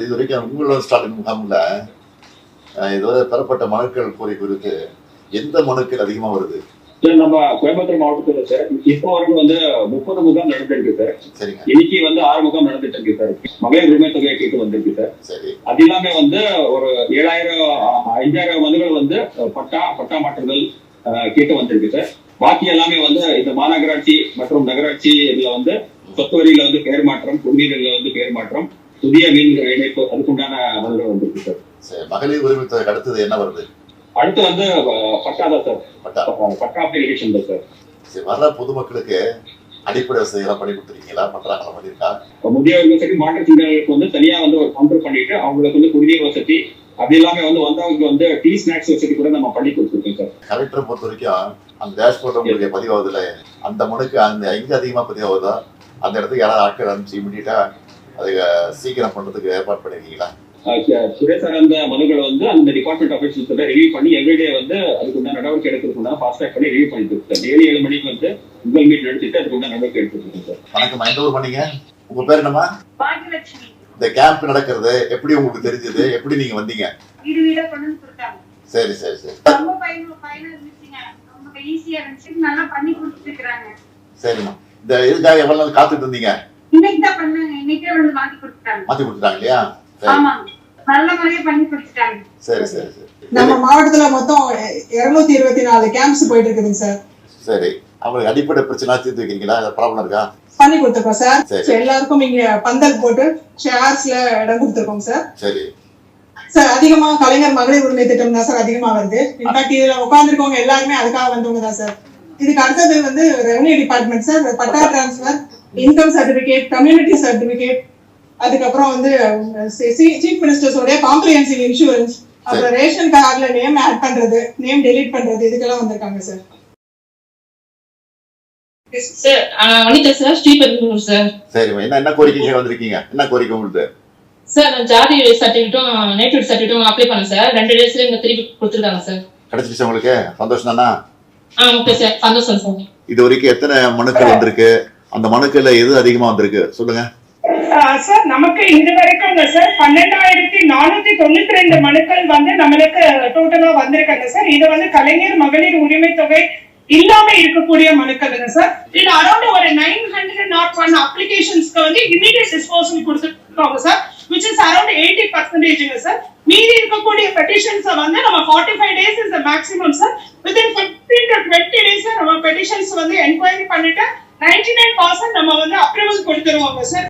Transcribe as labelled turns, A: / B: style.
A: இது வரைக்கும் உங்களோட ஸ்டாலின் முகாமில் இதுவரை பெறப்பட்ட மனுக்கள் கோரி குறித்து எந்த மனுக்கள் அதிகமாக வருது?
B: சார் நம்ம கோயம்புத்தூர் மாவட்டத்துல சார் இப்போ வரைக்கும் வந்து முப்பது முகாம் நடந்திருக்கு சார். இன்னைக்கு வந்து ஆறு முகாம் நடந்துட்டு இருக்கு சார். மகளிர் உரிமை தொகையை கேட்டு வந்திருக்கு சார். அது இல்லாம வந்து ஒரு ஏழாயிரம் அஞ்சாயிரம் மனுகள் வந்து பட்டா பட்டா மாற்றுதல் கேட்டு வந்திருக்கு சார். பாக்கி எல்லாமே வந்து இந்த மாநகராட்சி மற்றும் நகராட்சி இதுல வந்து சொத்து வரியில வந்து பெயர் மாற்றம் குடிநீர்ல வந்து பெயர் மாற்றம் புதிய மீன் இணைப்பு அதுக்குண்டான மனுகள் வந்திருக்கு சார்.
A: சரி மகளிர் உரிமை தொகைக்கு அடுத்தது என்ன வருது?
B: அடுத்து வந்து பட்டா தான் சார்.
A: பட்டா.
B: பட்டா அப்ளிகேஷன் தான் சார்.
A: சரி வர்ற பொதுமக்களுக்கு அடிப்படை வசதிகள்லாம் பண்ணி கொடுத்துருக்கீங்களா? பண்றாங்களா பண்ணியிருக்கா?
B: முதியவர்கள் சரி மாற்றுத்திறனாளிகளுக்கு வந்து தனியா வந்து ஒரு கவுண்டர் பண்ணிட்டு அவங்களுக்கு வந்து குடிநீர் வசதி அப்படி இல்லாம வந்து வந்தவங்களுக்கு வந்து டீ ஸ்நாக்ஸ் வசதி கூட நம்ம பண்ணி கொடுத்துருக்கோம் சார்.
A: கலெக்டரை பொறுத்த வரைக்கும் அந்த டேஷ்போர்ட் உங்களுக்கு பதிவாகுதுல அந்த மனுக்கு அந்த எங்க அதிகமாக பதிவாகுதோ அந்த இடத்துக்கு யாராவது ஆட்கள் அனுப்பிச்சு இமீடியட்டா அதை சீக்கிரம் பண்றதுக்கு ஏற்பாடு பண்ணிருக்கீங்களா?
B: அஹ் ச- துறை சார்ந்த மனுகளை வந்து அந்த டிபார்ட்மெண்ட் ஆஃபீஸர்ஸ் ரிவ்யூ பண்ணி எவ்ரிடே வந்து அதுக்குண்டான நடவடிக்கை எடுக்கிறதுக்குண்டான ஃபாஸ்ட் ட்ராக் பண்ணி ரிவ்யூ பண்ணிட்டு இருக்கு சார் டெய்லி ஏழு மணிக்கு வந்து உங்கள் மீட் நடத்திட்டு அதுக்குண்டான நடவடிக்கை எடுத்துட்டு இருக்கோம் சார்.
A: வணக்கம். எந்த ஊர் பண்ணீங்க? உங்க பேர் என்னம்மா?
C: பாகியலட்சுமி
A: இந்த கேம்ப் நடக்கிறது எப்படி உங்களுக்கு தெரிஞ்சது? எப்படி நீங்க வந்தீங்க? சரி சரி சரி.
C: ரொம்ப பயன் பயனா இருந்துச்சுங்க ரொம்ப ஈஸியா இருந்துச்சு. நல்லா பண்ணி கொடுத்துட்டு இருக்காங்க
A: சரிம்மா. இந்த இதுக்காக எவ்வளவு காத்துட்டு இருந்தீங்க
C: இன்னைக்கு தான் பண்ணாங்க இன்னைக்கே வந்து மாத்தி கொடுத்துட்டாங்க
A: இல்லையா? சரி. சரி சரி
D: நம்ம மாவட்டத்துல மொத்தம் இருநூத்தி இருபத்தி நாலு கேம்ப்ஸ் போயிட்டு இருக்குதுங்க சார்.
A: சரி. அவங்களுக்கு அடிப்படை பிரச்சனை தீர்த்து வைக்கிறீங்களா? ப்ராப்ளம் இருக்கா?
D: பண்ணி கொடுத்துருக்கோம் சார். எல்லாருக்கும் இங்க பந்தல் போட்டு ஷேர்ஸ்ல இடம் கொடுத்துருக்கோம் சார்.
A: சரி.
D: சார் அதிகமா கலைஞர் மகளிர் உரிமை திட்டம் தான் சார் அதிகமா வருது. இன்ஃபேக்ட் இதுல உட்கார்ந்துருக்கவங்க எல்லாருமே அதுக்காக வந்தவங்க தான் சார். இதுக்கு அடுத்தது வந்து revenue department sir patta transfer income certificate community certificate அதுக்கப்புறம் வந்து சீஃப் மினிஸ்டர்ஸோடைய காம்ப்ரிஹென்சிவ் இன்சூரன்ஸ் அப்புறம் ரேஷன் கார்டுல நேம் ஆட் பண்றது நேம் டெலீட் பண்றது இதுக்கெல்லாம் வந்திருக்காங்க sir
E: sir Vanitha sir Sriperumbalur sir
A: சரிம்மா என்ன என்ன கோரிக்கைக்கு வந்திருக்கீங்க? என்ன கோரிக்கை உங்களுக்கு?
E: சார் நான் ஜாதி சர்டிஃபிகேட்டும் நேட்டிவ் சர்டிஃபிகேட்டும் அப்ளை பண்ணேன் சார் ரெண்டு டேஸ்ல இங்க திருப்பி கொடுத்துருக்காங்க சார்
A: கிடைச்சிருச்சு உங்களுக்கு? சந்தோஷம் தானா?
E: ஆ ஓகே சார் சந்தோஷம் சார்
A: இது வரைக்கும் எத்தனை மனுக்கள் வந்திருக்கு? அந்த மனுக்கள்ல எது அதிகமா வந்திருக்கு? சொல்லுங்க.
F: சார் நமக்கு இது வரைக்கும் சார். பன்னெண்டாயிரத்தி நானூத்தி தொண்ணூத்தி ரெண்டு மனுக்கள் வந்து நம்மளுக்கு டோட்டலா வந்திருக்காங்க சார். இது வந்து கலைஞர் மகளிர் உரிமை தொகை இல்லாம இருக்கக்கூடிய மனுக்கள்ங்க சார். இது அரௌண்ட் ஒரு நைன் ஹண்ட்ரட் நாட் ஒன் அப்ளிகேஷன்ஸ்க்கு வந்து இமீடியட் டிஸ்போசல் கொடுத்துருக்காங்க sir. Which is around eighty பர்சன்டேஜ்ங்க sir. மீதி இருக்கக்கூடிய பெட்டிஷன்ஸை வந்து நம்ம forty five days is maximum sir. Within fifteen to twenty days நம்ம பெட்டிஷன்ஸ் வந்து என்கொயரி பண்ணிட்டு நைன்டி நைன் பர்சன்ட் நம்ம வந்து அப்ரூவல் கொடுத்துருவாங்க சார்.